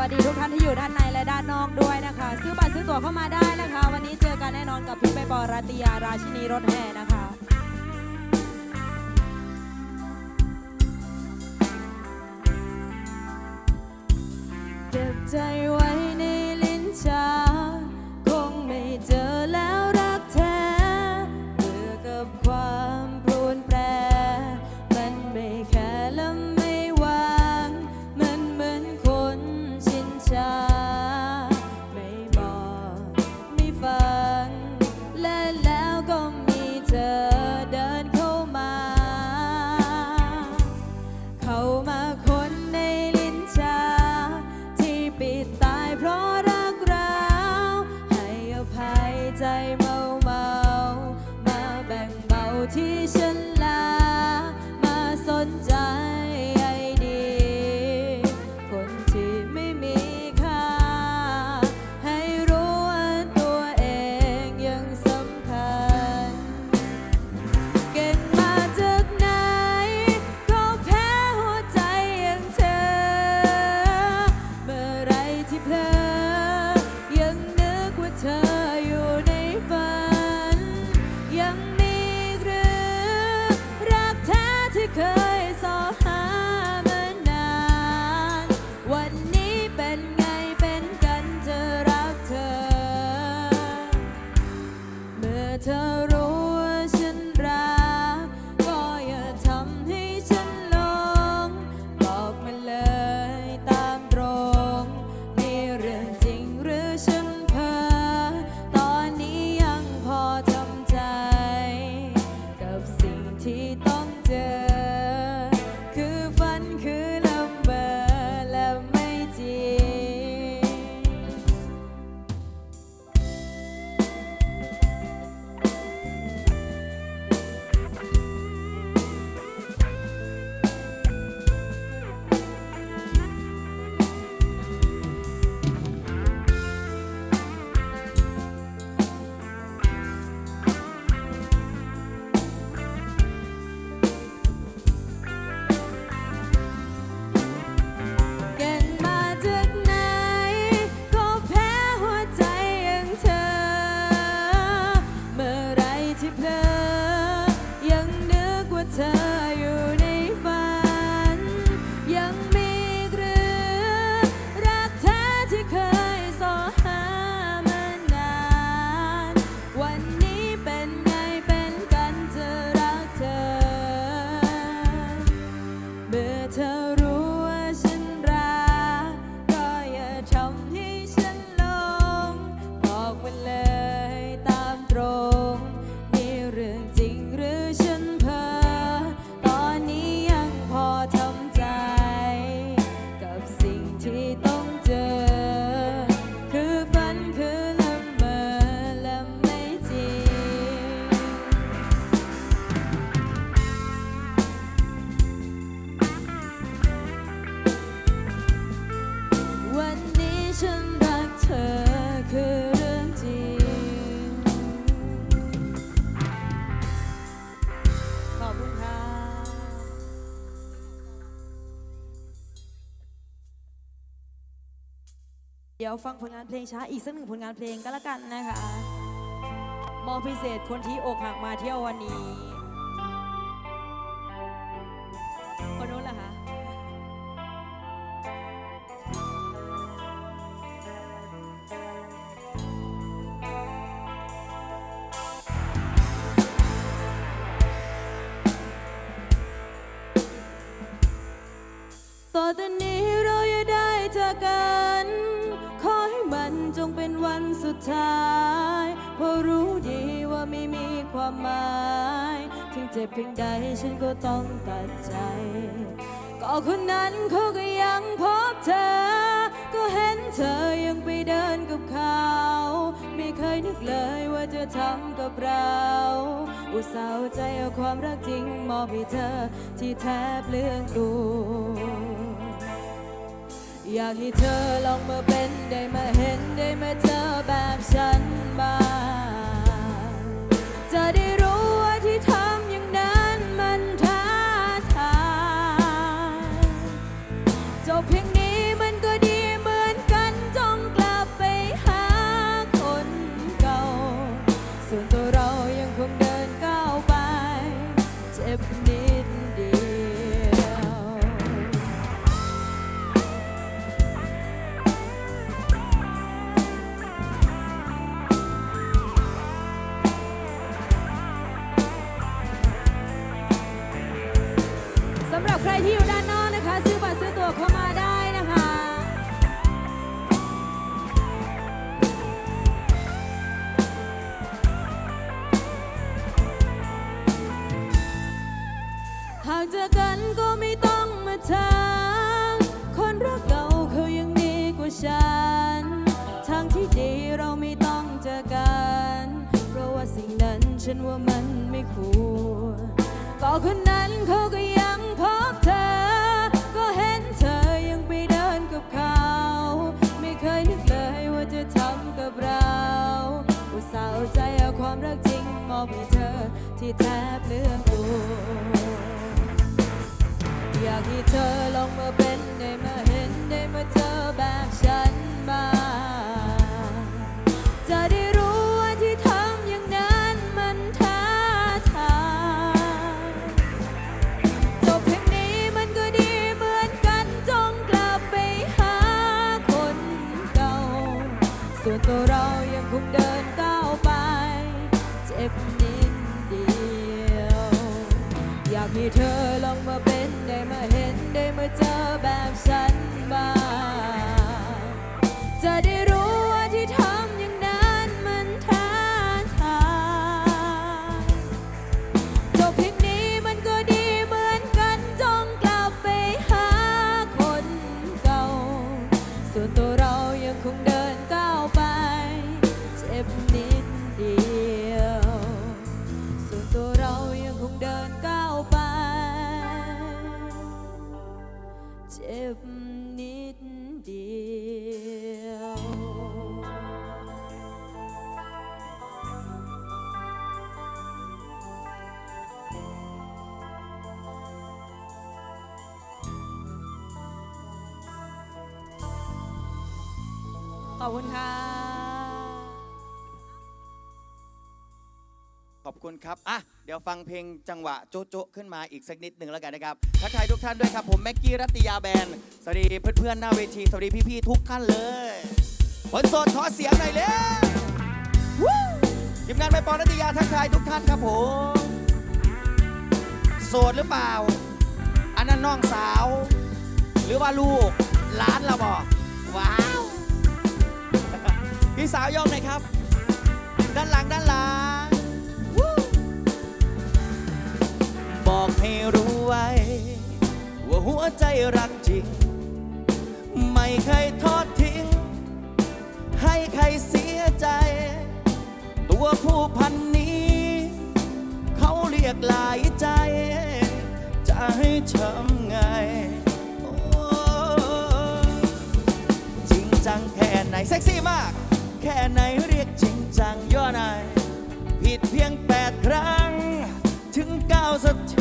วัสดีทุกท่านที่อยู่ด้านในและด้านนอกด้วยนะคะ ซื้อบัตรซื้อตั๋วเข้ามาได้นะคะ วันนี้เจอกันแน่นอนกับพี่ใบปอรัตยาราชินีรถแห่นะคะ ดี๋ยวฟังผลงานเพลงช้าอีกสักหนึ่งผลงานเพลงก็แล้วกันนะคะ มอพิเศษคนที่อกหักมาเที่ยววันนี้ คนนู้นล่ะคะต่อแต่นี้เราอย่าได้เจอกัน เป็นวันสุดท้าย เพราะรู้ดีว่าไม่มีความหมาย ถึงเจ็บเพียงใดฉันก็ต้องตัดใจ ก็คนนั้นเขาก็ยังพบเธอ ก็เห็นเธอยังไปเดินกับเขา ไม่เคยนึกเลยว่าจะทำกับเรา อุตส่าห์ใจเอาความรักจริงมอบให้เธอที่แทบเลื่องดู อยากให้เธอลองมาเป็นได้มาเห็นได้มาเจอแบบฉันบ้างจะได้รู้ เธอลองมาเป็นได้มาเห็นได้มาเจอแบบ ครับอะเดี๋ยวฟังเพลงจังหวะโจ๊ะโจ๊ะขึ้นมาอีกสักนิดหนึ่งแล้วกันนะครับทักทายทุกท่านด้วยครับ ผมแม็กกี้รัตติยาแบนสวัสดีเพื่อนๆหน้าเวทีสวัสดีพี่ๆทุกท่านเลยคนโสดขอเสียงหน่อยเลยวู้ทีมงานไม่ปอรัตติยาทักทายทุกท่านครับผมโสดหรือเปล่า อันนั้นน้องสาว หรือว่าลูกหลานเราบอกว้าวพี่สาวยองหน่อยครับ ด้านหลังด้านหลัง บอกให้รู้ไว้ ว่าหัวใจรักจริง ไม่เคยทอดทิ้ง ให้ใครเสียใจ ตัวผู้พันนี้ เขาเรียกหลายใจ จะให้ทำไงโอ้จริงจังแค่ไหน เซ็กซี่มาก แค่ไหนเรียกจริงจังย่อนายผิดเพียงแปดครั้ง ถึงเก้าสักที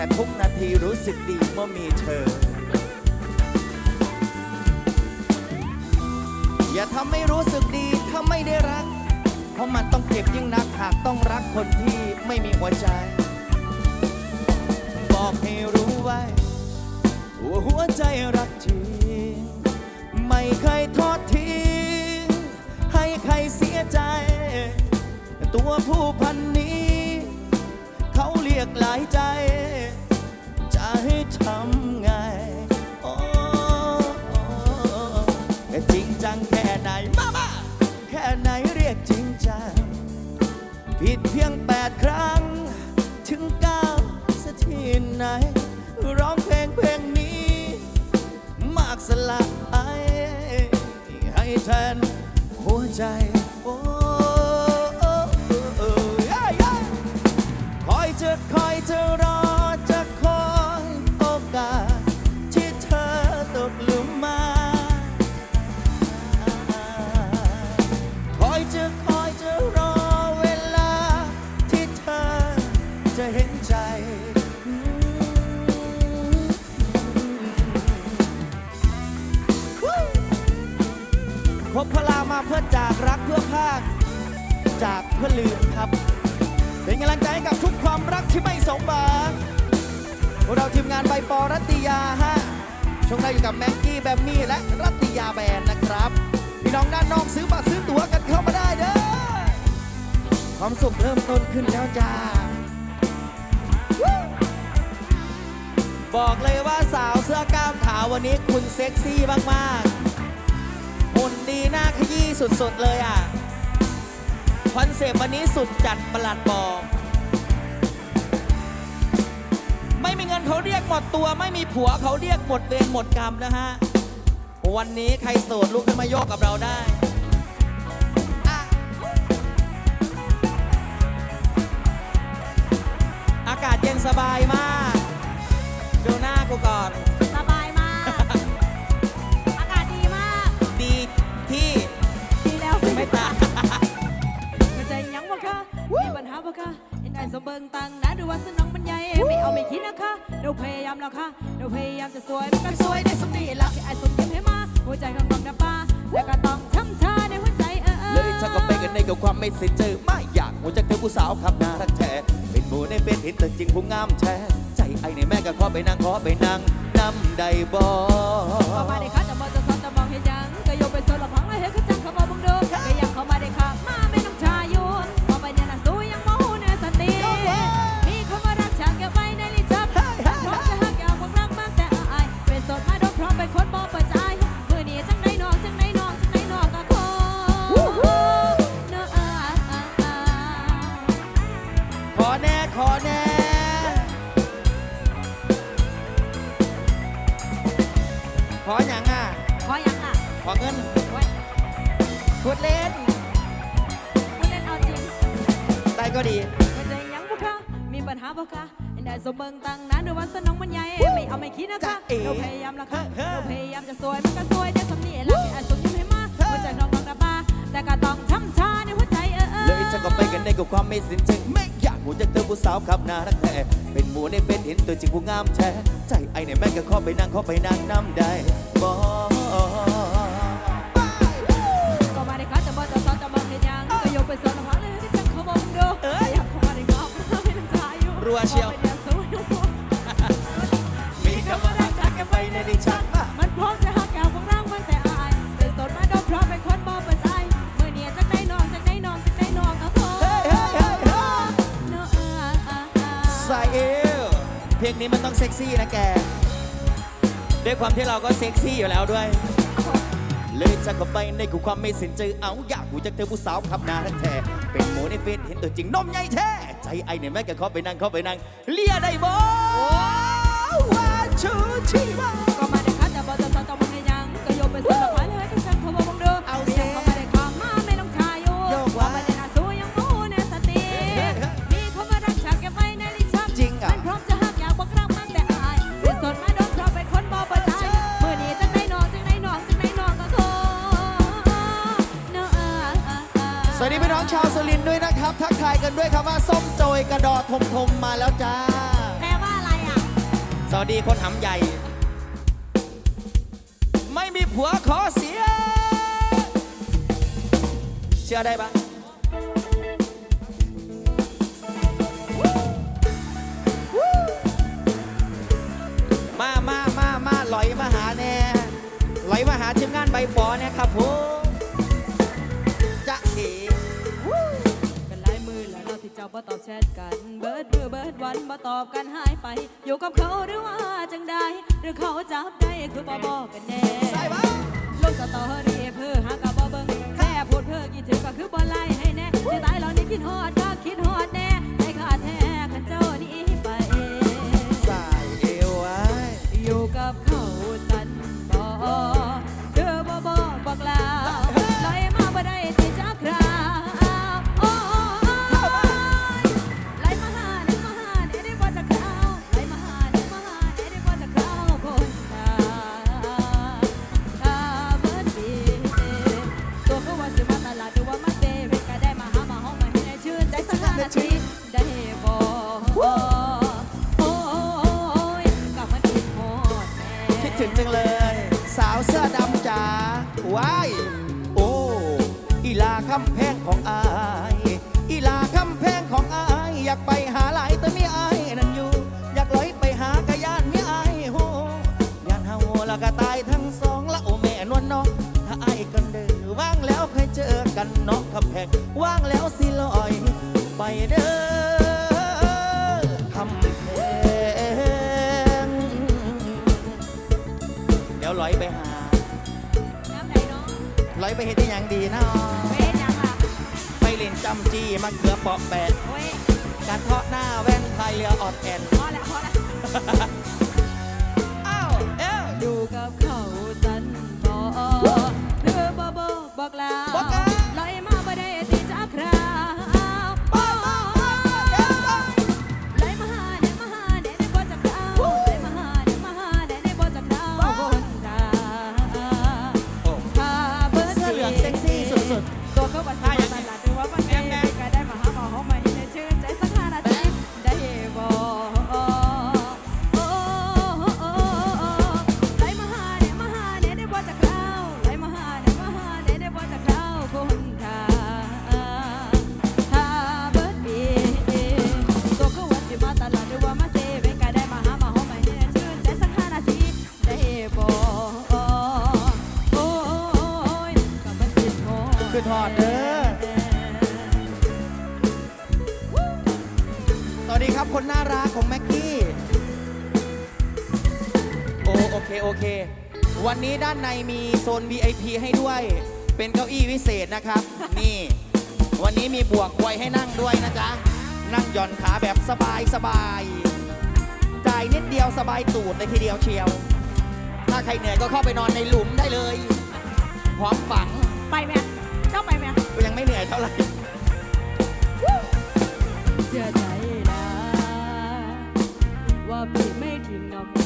แต่ทุกนาทีรู้สึกดีเมื่อมีเธอ อย่าทำให้รู้สึกดีถ้าไม่ได้รัก เพราะมันต้องเจ็บยิ่งนักหากต้องรักคนที่ไม่มีหัวใจ บอกให้รู้ไว้ว่าหัวใจรักจริงไม่เคยทอดทิ้ง ให้ใครเสียใจ ตัวผู้พันนี้ากหลายใจ จะให้ทำไงโอ้จริงจังแค่ไหนมามาแค่ไหนเรียกจริงจัง ผิดเพียงแปดครั้ง ถึงเก้าสักทีไหน ร้องเพลงเพลงนี้ มากสละไอให้แทนหัวใจ วันนี้คุณเซ็กซี่มากๆหุ่นดีหน้าขยี้สุดๆเลยอะ คอนเซปต์วันนี้สุดจัดประหลัดบอก ไม่มีเงินเขาเรียกหมดตัว ไม่มีผัวเขาเรียกหมดเวรหมดกรรมนะฮะ วันนี้ใครโสดลุกขึ้นมาโยกกับเราได้อะอากาศเย็นสบายมาก ดูหน้ากูก่อน สมเบิงตังนะดูว่าสนองมันใหญ่ไม่เอาไม่คิดนะคะเราพยายามแล้วค่ะเราพยายามจะสวยมันก็สวยได้สมดีละที่ไอ้สมยิ้มให้มาหัวใจข้างนอกนะป้าแล้วก็ต้องทำท่าในหัวใจเออเออเลยถ้าก็ไปกันในกับความไม่สิเจอไม่อยากหัวใจเธอผู้สาวขับหน้ารักแท้เป็นหมูในเป็นเห็นแต่จริงผู้งามแท้ใจไอ้ในแม่ก็ขอไปนั่งขอไปนั่งนำใดบอเข้ามาได้ค่ะจะมอ ไม่เอาไม่คิดนะคะจ๊ะเอ๋เราพยายามแล้วค่ะเฮ้อเราพยายามจะสวยมันก็สวยได้สำนีแล้วที่ไอ้สมยิ้มให้มาหัวใจน้องน้องนะบ้าแต่ก็ต้องทำชาในหัวใจเออเออเลยถ้าก็ไปกันในกับความไม่สินใจไม่อยากหัวใจเธอผู้สาวขับหน้ารักแท้เป็นหมูในเป็นเห็นตัวจริงผู้งามแท้ใจไอ้ในแม่ก็ขอไปนั่งขอไปนั่งนำได้บอก็มาได้ค่ะจะบอกจะสอนจะบอกเห็นยังก็โยกไปสอนละพังเลยที่จังเขาบอกมึงดูเอ้ยอยากเข้ามาได้ก็ไม่ต้องชาอยู่รัวเชียว เพลงนี้มันต้องเซ็กซี่นะแก ด้วยความที่เราก็เซ็กซี่อยู่แล้วด้วย เลยจะเข้าไปในกูความไม่สินใจอเอาอยากกูจากเธอผู้สาวขับนาทั้งแท้เป็นโมในเฟซเห็นตัวจริงนมใหญ่แท้ใจไอเนี่ยแม่ก็ขอไปนั่งเขาไปนั่งเลียได้บ่ว่าชูชีายกันด้วยคำว่าส้มโจยกระดอทมทมๆมาแล้วจ้า แปลว่าอะไรอะ สวัสดีคนหำใหญ่ ไม่มีผัวขอเสีย เชื่อได้ปะมามามามาลอยมาหาแน่ลอยมาหาทีมงานใบปอเนี่ยครับผม บ่ตอบแชทกัน เบิดมือเบิดวันบ่ตอบกันหายไป อยู่กับเขาหรือว่าจังใดหรือเขาจับได้คือบ่บอกกันแน่ใส่ปะลงสตอรี่เพื่อหากับบ่เบิ่งแค่พูดเพื่อกี่ถึงก็คือบ่ไล่ให้แน่สิตายแล้วนี่คิดฮอดก็คิดฮอดแน่ใจขาดแท้คันเจ้าหนี้ ดีนาะไปเลินจำจี้มันเกือเปาะแปดการเคาะหน้าแว่นไทยเรือออดแอนพอแล้วพอแล้อ้าวเอ้าดูกับเขาสันพอเธอบอกบอกลา ขึ้อดเด้อสวัสดีครับคนน่ารักของแม็กกี้โอโอเคโอเค วันนี้ด้านในมีโซน VIP ให้ด้วย เป็นเก้าอี้วิเศษนะครับ นี่ วันนี้มีบวกไวยให้นั่งด้วยนะจ๊ะ นั่งหย่อนขาแบบสบายสบายจ่ายนิดเดียวสบายตูดเลยทีเดียวเชียว ถ้าใครเหนื่อยก็เข้าไปนอนในหลุมได้เลย พร้อมฝัง ไปไหม เข้าไปไหมยังไม่เหนื่อยเท่าไหร่เชื่อใจนะว่าพี่ไม่ทิ้งน้อง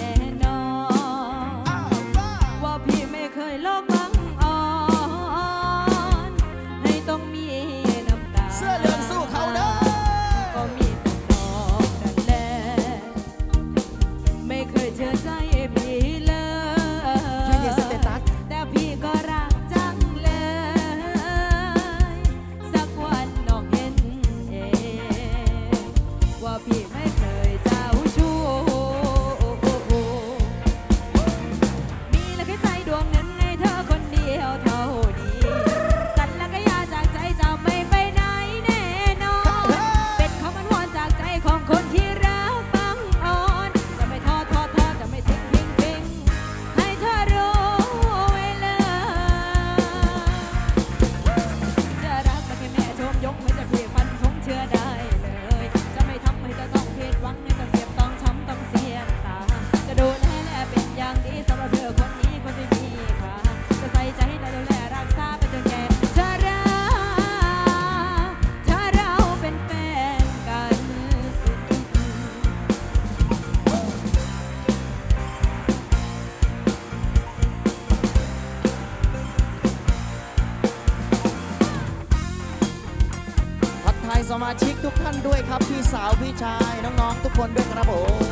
ด้วยครับพี่สาวพี่ชายน้องๆทุกคนด้วยครับผม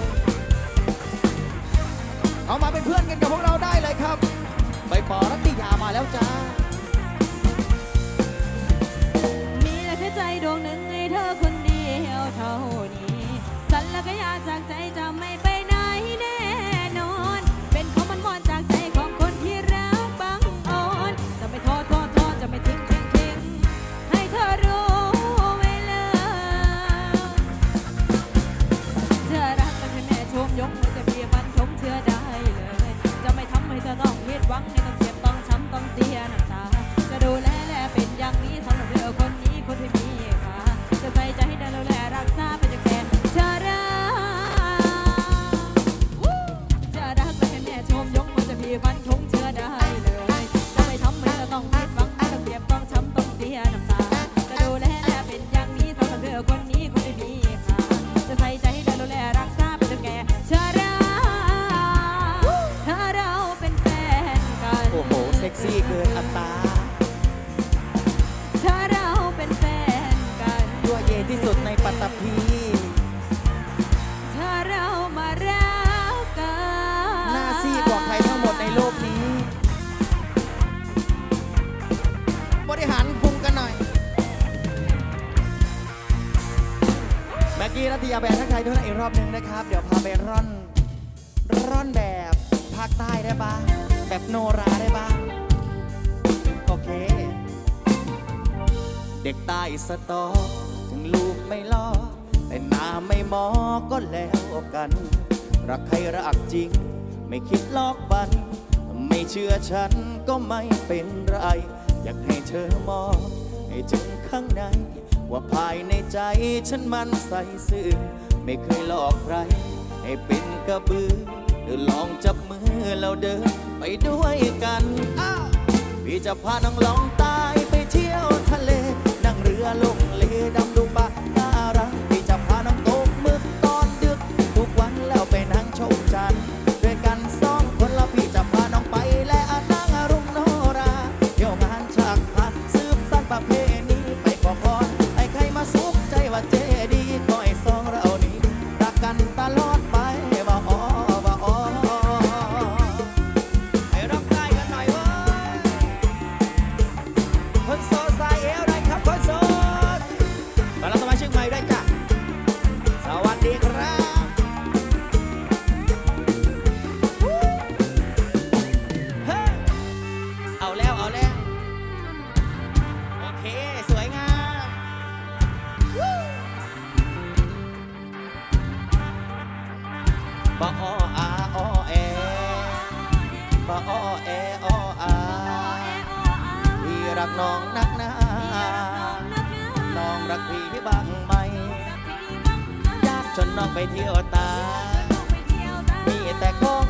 เอามาเป็นเพื่อนกันกับพวกเราได้เลยครับใบปอรัติยามาแล้วจ้ามีแต่แค่ใจดวงหนึ่งให้เธอคนเดียวเท่านี้ สันแล้วก็ยาจากใจจะไม่ ทวนอีกรอบหนึ่งนะครับ เดี๋ยวพาไปร่อน ร่อนแบบภาคใต้ได้ปะแบบโนราได้ปะโอเค เด็กใต้สตอถึงลูกไม่ล้อแต่หน้าไม่มอก็แล้วกัน รักใครรักจริง ไม่คิดลอกบัน ไม่เชื่อฉันก็ไม่เป็นไร อยากให้เธอมองให้ถึงข้างใน ว่าภายในใจฉันมันใส่ซื่อ ไม่เคยหลอกใคร ให้เป็นกระบือเดิอลองจับมือเราเดินไปด้วยกันพี่จะพาน้องลองตายไปเที่ยวทะเล นั่งเรือลง น้องนักหนาน้องรักพี่บางไหมอยากชวนน้องไปเที่ยวตามีแต่ของ